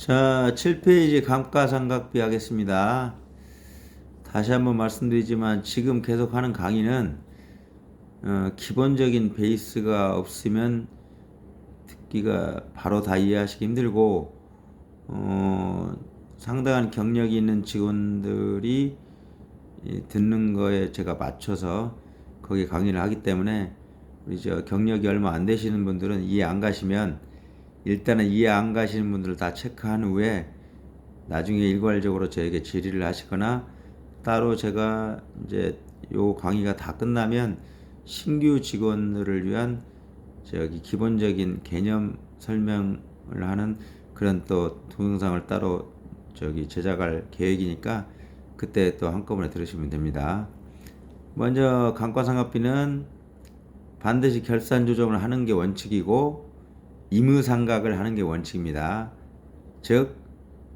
자, 7페이지 감가상각비 하겠습니다. 다시 한번 말씀드리지만 지금 계속 하는 강의는 어, 기본적인 베이스가 없으면 듣기가 바로 다 이해하시기 힘들고 어, 상당한 경력이 있는 직원들이 이 듣는 거에 제가 맞춰서 거기에 강의를 하기 때문에 우리 저 경력이 얼마 안 되시는 분들은 이해 안 가시면 일단은 이해 안 가시는 분들 다 체크한 후에 나중에 일괄적으로 저에게 질의를 하시거나 따로 제가 이제 요 강의가 다 끝나면 신규 직원들을 위한 저기 기본적인 개념 설명을 하는 그런 또 동영상을 따로 저기 제작할 계획이니까 그때 또 한꺼번에 들으시면 됩니다. 먼저 감가상각비는 반드시 결산 조정을 하는 게 원칙이고 임의상각을 하는 게 원칙입니다. 즉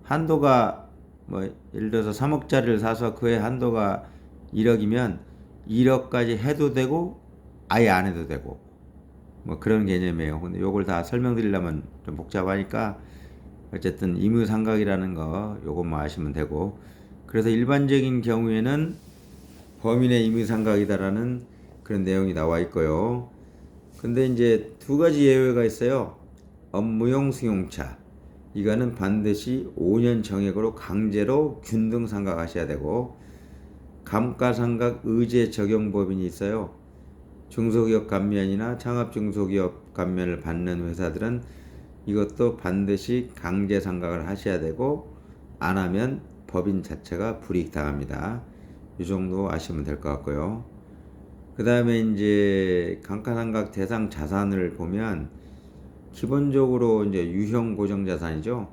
한도가 뭐 예를 들어서 3억짜리를 사서 그의 한도가 1억이면 1억까지 해도 되고 아예 안 해도 되고 뭐 그런 개념이에요. 근데 요걸 다 설명드리려면 좀 복잡하니까 어쨌든 임의상각이라는 거 요것만 아시면 되고 그래서 일반적인 경우에는 범인의 임의상각이다라는 그런 내용이 나와 있고요. 근데 이제 두 가지 예외가 있어요. 업무용 승용차. 이거는 반드시 5년 정액으로 강제로 균등 상각하셔야 되고 감가상각 의제 적용 법인이 있어요. 중소기업 감면이나 창업 중소기업 감면을 받는 회사들은 이것도 반드시 강제 상각을 하셔야 되고 안 하면 법인 자체가 불이익 당합니다. 이 정도 아시면 될 것 같고요. 그 다음에 이제 감가상각 대상 자산을 보면 기본적으로 이제 유형 고정 자산이죠.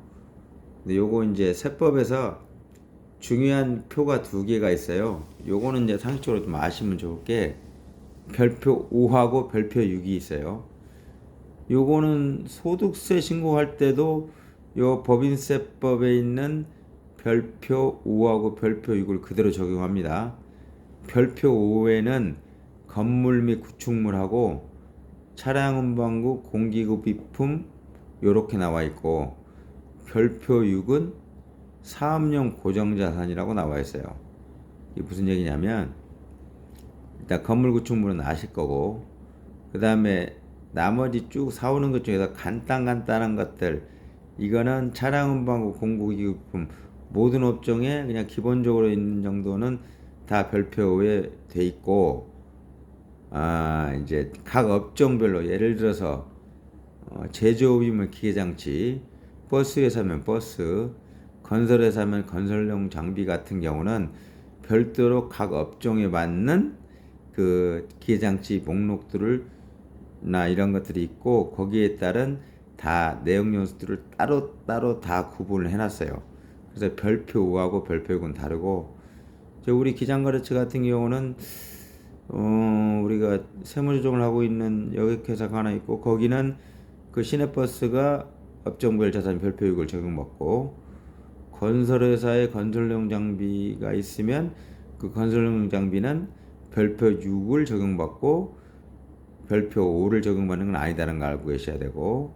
근데 요거 이제 세법에서 중요한 표가 두 개가 있어요. 요거는 이제 상식적으로 좀 아시면 좋을 게 별표 5하고 별표 6이 있어요. 요거는 소득세 신고할 때도 요 법인세법에 있는 별표 5하고 별표 6을 그대로 적용합니다. 별표 5에는 건물 및 구축물하고 차량 운반구 공기구 비품 요렇게 나와 있고 별표 6은 사업용 고정자산이라고 나와 있어요. 이게 무슨 얘기냐면 일단 건물 구축물은 아실 거고 그 다음에 나머지 쭉 사오는 것 중에서 간단간단한 것들 이거는 차량 운반구 공구기 부품 모든 업종에 그냥 기본적으로 있는 정도는 다 별표에 돼 있고 아 이제 각 업종별로 예를 들어서 어, 제조업이면 기계장치 버스 회사면 버스 건설 회사면 건설용 장비 같은 경우는 별도로 각 업종에 맞는 그 기계장치 목록들을 나 이런 것들이 있고 거기에 따른 다 내용 요소들을 따로 따로 다 구분을 해놨어요. 그래서 별표 5하고 별표 6은 다르고 저 우리 기장거래처 같은 경우는 어 우리가 세무조정을 하고 있는 여객회사가 하나 있고 거기는 그 시내버스가 업종별 자산 별표 6을 적용받고 건설회사에 건설용 장비가 있으면 그 건설용 장비는 별표 6을 적용받고 별표 5를 적용받는 건 아니다는 걸 알고 계셔야 되고